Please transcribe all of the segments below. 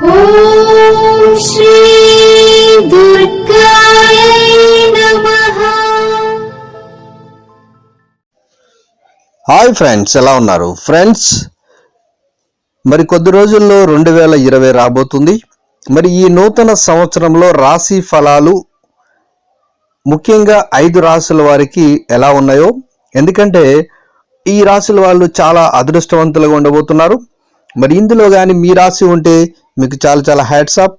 Hi friends ఎలా ఉన్నారు? Friends మరి కొద్ది రోజుల్లో రెండు వేల ఇరవై రాబోతుంది. మరి ఈ నూతన సంవత్సరంలో రాశి ఫలాలు ముఖ్యంగా ఐదు రాశుల వారికి ఎలా ఉన్నాయో ఎందుకంటే ఈ రాశుల వాళ్ళు చాలా అదృష్టవంతులుగా ఉండబోతున్నారు. మరి ఇందులో కానీ మీ రాశి ఉంటే మీకు చాలా చాలా హ్యాట్స్ ఆఫ్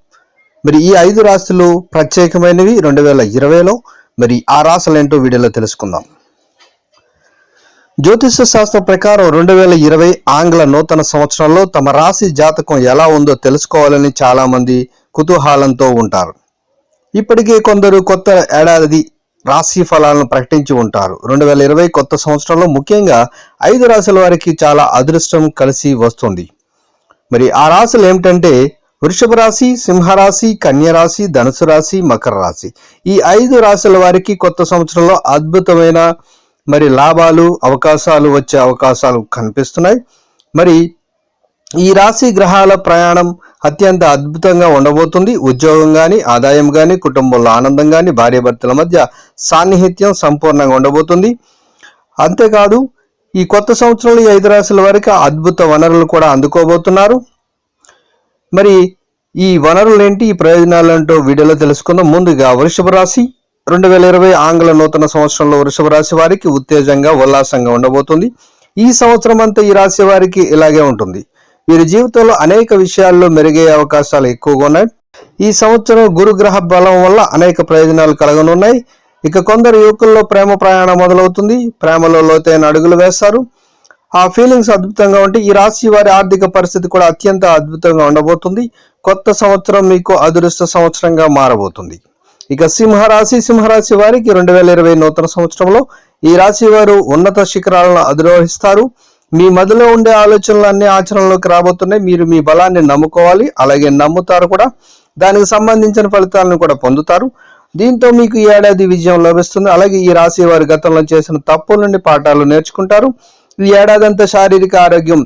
మరి ఈ ఐదు రాశులు ప్రత్యేకమైనవి రెండు వేల ఇరవైలో. మరి ఆ రాశులు ఏంటో వీడియోలో తెలుసుకుందాం. జ్యోతిష శాస్త్ర ప్రకారం రెండు వేల ఇరవై ఆంగ్ల నూతన సంవత్సరంలో తమ రాశి జాతకం ఎలా ఉందో తెలుసుకోవాలని చాలామంది కుతూహలంతో ఉంటారు. ఇప్పటికే కొందరు కొత్త ఏడాది రాశి ఫలాలను ప్రకటించి ఉంటారు. రెండు వేల ఇరవై కొత్త సంవత్సరంలో ముఖ్యంగా ఐదు రాశుల వారికి చాలా అదృష్టం కలిసి వస్తుంది. మరి ఆ రాశులు ఏమిటంటే వృషభ రాశి సింహరాశి కన్య రాశి ధనుసు రాశి మకర రాశి. ఈ ఐదు రాశుల వారికి కొత్త సంవత్సరంలో అద్భుతమైన మరి లాభాలు అవకాశాలు వచ్చే అవకాశాలు కనిపిస్తున్నాయి. మరి ఈ రాశి గ్రహాల ప్రయాణం అత్యంత అద్భుతంగా ఉండబోతుంది. ఉద్యోగం కానీ ఆదాయం కానీ కుటుంబంలో ఆనందం కానీ భార్యాభర్తల మధ్య సాన్నిహిత్యం సంపూర్ణంగా ఉండబోతుంది. అంతేకాదు ఈ కొత్త సంవత్సరంలో ఈ ఐదు రాశుల వారికి అద్భుత వనరులు కూడా అందుకోబోతున్నారు. మరి ఈ వనరులు ఏంటి? ఈ ప్రయోజనాలు ఏంటో వీడియోలో తెలుసుకుందాం. ముందుగా వృషభ రాశి. రెండు వేల ఇరవై ఆంగ్ల నూతన సంవత్సరంలో వృషభ రాశి వారికి ఉత్తేజంగా ఉల్లాసంగా ఉండబోతుంది. ఈ సంవత్సరం అంతా ఈ రాశి వారికి ఇలాగే ఉంటుంది. వీరి జీవితంలో అనేక విషయాల్లో మెరుగయ్యే అవకాశాలు ఎక్కువగా ఉన్నాయి. ఈ సంవత్సరం గురుగ్రహ బలం వల్ల అనేక ప్రయోజనాలు కలగనున్నాయి. ఇక కొందరు యువకుల్లో ప్రేమ ప్రయాణం మొదలవుతుంది. ప్రేమలో లోతైన అడుగులు వేస్తారు. ఆ ఫీలింగ్స్ అద్భుతంగా ఉంటే ఈ రాశి వారి ఆర్థిక పరిస్థితి కూడా అత్యంత అద్భుతంగా ఉండబోతుంది. కొత్త సంవత్సరం మీకు అదృష్ట సంవత్సరంగా మారబోతుంది. ఇక సింహరాశి సింహరాశి వారికి రెండు వేల ఇరవై నూతన సంవత్సరంలో ఈ రాశి వారు ఉన్నత శిఖరాలను అధిరోహిస్తారు. మీ మదిలో ఉండే ఆలోచనలు అన్ని ఆచరణలోకి రాబోతున్నాయి. మీరు మీ బలాన్ని నమ్ముకోవాలి. అలాగే నమ్ముతారు కూడా. దానికి సంబంధించిన ఫలితాలను కూడా పొందుతారు. దీంతో మీకు ఈ ఏడాది విజయం లభిస్తుంది. అలాగే ఈ రాశి వారి గతంలో చేసిన తప్పుల నుండి పాఠాలు నేర్చుకుంటారు. ఈ ఏడాది అంతా శారీరక ఆరోగ్యం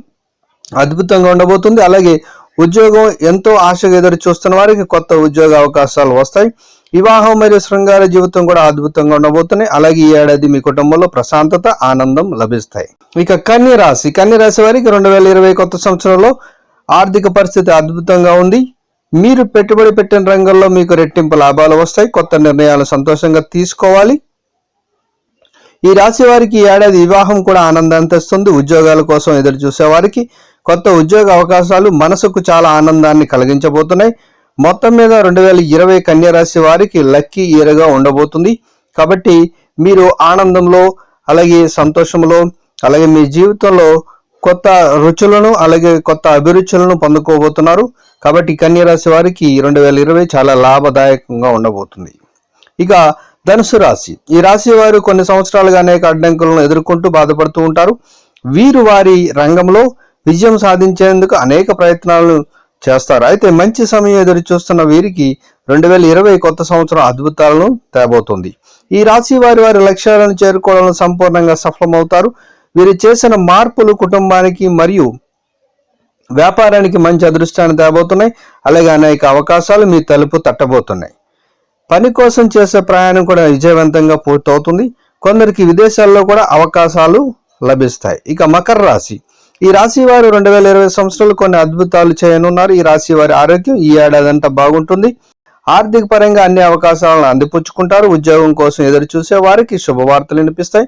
అద్భుతంగా ఉండబోతుంది. అలాగే ఉద్యోగం ఎంతో ఆశగా ఎదురు చూస్తున్న వారికి కొత్త ఉద్యోగ అవకాశాలు వస్తాయి. వివాహం మరియు శృంగార జీవితం కూడా అద్భుతంగా ఉండబోతున్నాయి. అలాగే ఈ ఏడాది మీ కుటుంబంలో ప్రశాంతత ఆనందం లభిస్తాయి. ఇక కన్య రాశి. కన్య రాశి వారికి రెండు వేల ఇరవై కొత్త సంవత్సరంలో ఆర్థిక పరిస్థితి అద్భుతంగా ఉంది. మీరు పెట్టుబడి పెట్టిన రంగంలో మీకు రెట్టింపు లాభాలు వస్తాయి కొత్త నిర్ణయాలు సంతోషంగా తీసుకోవాలి. ఈ రాశి వారికి ఏడాది వివాహం కూడా ఆనందాన్ని తెస్తుంది. ఉద్యోగాల కోసం ఎదురు చూసేవారికి కొత్త ఉద్యోగ అవకాశాలు మనసుకు చాలా ఆనందాన్ని కలిగించబోతున్నాయి. మొత్తం మీద రెండు వేల ఇరవై కన్యా రాశి వారికి లక్కీ ఇయర్గా ఉండబోతుంది. కాబట్టి మీరు ఆనందంలో అలాగే సంతోషంలో అలాగే మీ జీవితంలో కొత్త రుచులను అలాగే కొత్త అభిరుచులను పొందుకోబోతున్నారు. కాబట్టి కన్యరాశి వారికి రెండు వేల ఇరవై చాలా లాభదాయకంగా ఉండబోతుంది. ఇక ధనుసు రాశి. ఈ రాశి వారు కొన్ని సంవత్సరాలుగా అనేక అడ్డంకులను ఎదుర్కొంటూ బాధపడుతూ ఉంటారు. వీరు వారి రంగంలో విజయం సాధించేందుకు అనేక ప్రయత్నాలను చేస్తారు. అయితే మంచి సమయం ఎదురు చూస్తున్న వీరికి రెండు వేల ఇరవై కొత్త సంవత్సరం అద్భుతాలను తేబోతుంది. ఈ రాశి వారి వారి లక్ష్యాలను చేరుకోవడంలో సంపూర్ణంగా సఫలమవుతారు. వీరు చేసిన మార్పులు కుటుంబానికి మరియు వ్యాపారానికి మంచి అదృష్టాన్ని తేబోతున్నాయి. అలాగే అనేక అవకాశాలు మీ తలుపు తట్టబోతున్నాయి. పని కోసం చేసే ప్రయాణం కూడా విజయవంతంగా పూర్తవుతుంది. కొందరికి విదేశాల్లో కూడా అవకాశాలు లభిస్తాయి. ఇక మకర రాశి. ఈ రాశి వారు రెండు వేల ఇరవై సంవత్సరాలు కొన్ని అద్భుతాలు చేయనున్నారు. ఈ రాశి వారి ఆరోగ్యం ఈ ఏడాది అంతా బాగుంటుంది. ఆర్థిక పరంగా అన్ని అవకాశాలను అందిపుచ్చుకుంటారు. ఉద్యోగం కోసం ఎదురు చూసే వారికి శుభవార్తలు వినిపిస్తాయి.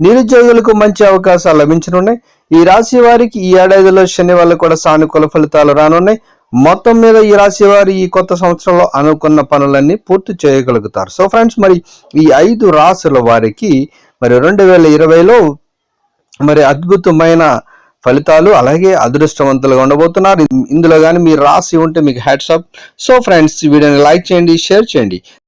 నిరుద్యోగులకు మంచి అవకాశాలు లభించనున్నాయి. ఈ రాశి వారికి ఈ ఏడాదిలో శని వల్ల కూడా సానుకూల ఫలితాలు రానున్నాయి. మొత్తం మీద ఈ రాశి వారు ఈ కొత్త సంవత్సరంలో అనుకున్న పనులన్నీ పూర్తి చేయగలుగుతారు. సో ఫ్రెండ్స్ మరి ఈ ఐదు రాశుల వారికి మరి రెండు వేల ఇరవైలో మరి అద్భుతమైన ఫలితాలు అలాగే అదృష్టవంతులుగా ఉండబోతున్నారు. ఇందులో కానీ మీరు రాసి ఉంటే మీకు హ్యాట్సాప్ సో ఫ్రెండ్స్ వీడియోని లైక్ చేయండి షేర్ చేయండి.